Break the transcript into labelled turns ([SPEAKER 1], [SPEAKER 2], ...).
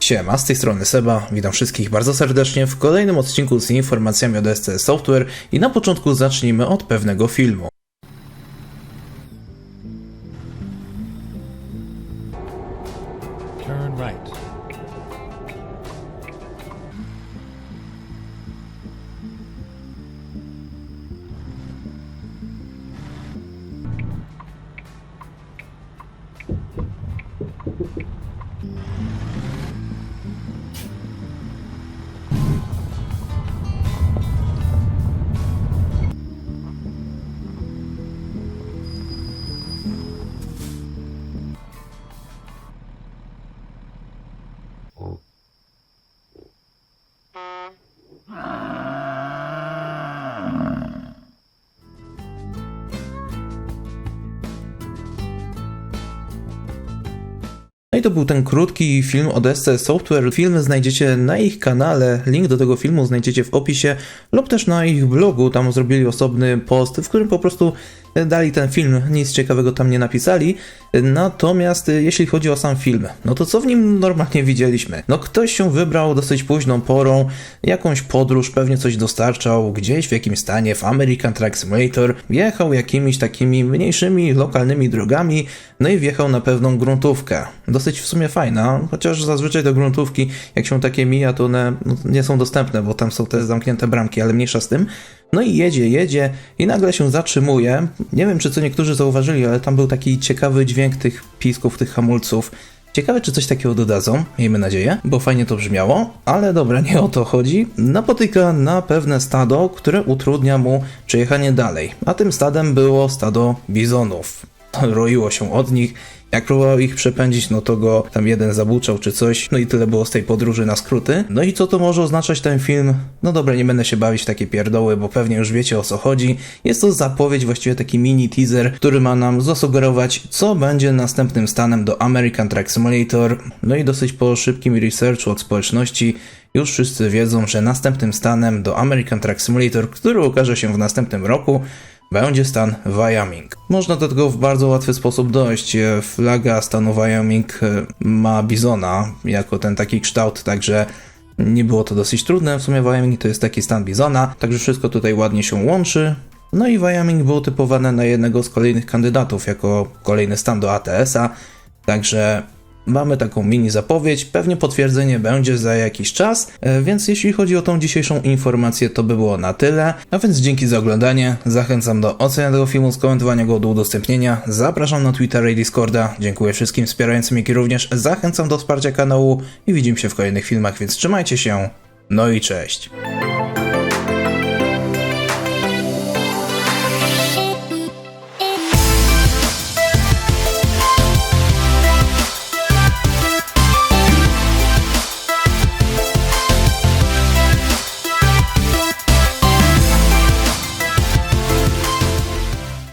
[SPEAKER 1] Siema, z tej strony Seba, witam wszystkich bardzo serdecznie w kolejnym odcinku z informacjami od SC Software i na początku zacznijmy od pewnego filmu.
[SPEAKER 2] Turn right.
[SPEAKER 1] To był ten krótki film od SC Software. Film znajdziecie na ich kanale, link do tego filmu znajdziecie w opisie lub też na ich blogu. Tam zrobili osobny post, w którym po prostu dali ten film, nic ciekawego tam nie napisali. Natomiast y, jeśli chodzi o sam film, no to co w nim normalnie widzieliśmy? No ktoś się wybrał dosyć późną porą, jakąś podróż, pewnie coś dostarczał gdzieś w jakimś stanie w American Truck Simulator, jechał jakimiś takimi mniejszymi, lokalnymi drogami, no i wjechał na pewną gruntówkę. Dosyć w sumie fajna, chociaż zazwyczaj te gruntówki, jak się takie mija, to one no, nie są dostępne, bo tam są te zamknięte bramki, ale mniejsza z tym. No i jedzie, jedzie i nagle się zatrzymuje. Nie wiem, czy co niektórzy zauważyli, ale tam był taki ciekawy dźwięk tych pisków, tych hamulców. Ciekawe, czy coś takiego dodadzą, miejmy nadzieję, bo fajnie to brzmiało, ale dobra, nie o to chodzi. Napotyka na pewne stado, które utrudnia mu przejechanie dalej, a tym stadem było stado bizonów. Roiło się od nich, jak próbował ich przepędzić, no to go tam jeden zabuczał czy coś, no i tyle było z tej podróży na skróty. No i co to może oznaczać ten film? No dobra, nie będę się bawić w takie pierdoły, bo pewnie już wiecie o co chodzi. Jest to zapowiedź, właściwie taki mini teaser, który ma nam zasugerować, co będzie następnym stanem do American Truck Simulator. No i dosyć po szybkim researchu od społeczności już wszyscy wiedzą, że następnym stanem do American Truck Simulator, który ukaże się w następnym roku, będzie stan Wyoming. Można do tego w bardzo łatwy sposób dojść. Flaga stanu Wyoming e, ma bizona jako ten taki kształt, także nie było to dosyć trudne. W sumie Wyoming to jest taki stan bizona, także wszystko tutaj ładnie się łączy. No i Wyoming był typowany na jednego z kolejnych kandydatów jako kolejny stan do ATS-a, także Mamy taką mini zapowiedź, pewnie potwierdzenie będzie za jakiś czas, e, więc jeśli chodzi o tą dzisiejszą informację, to by było na tyle. A więc dzięki za oglądanie, zachęcam do oceny tego filmu, skomentowania go, do udostępnienia, zapraszam na Twittera i Discorda, dziękuję wszystkim wspierającym, jak i również zachęcam do wsparcia kanału i widzimy się w kolejnych filmach, więc trzymajcie się, no i cześć!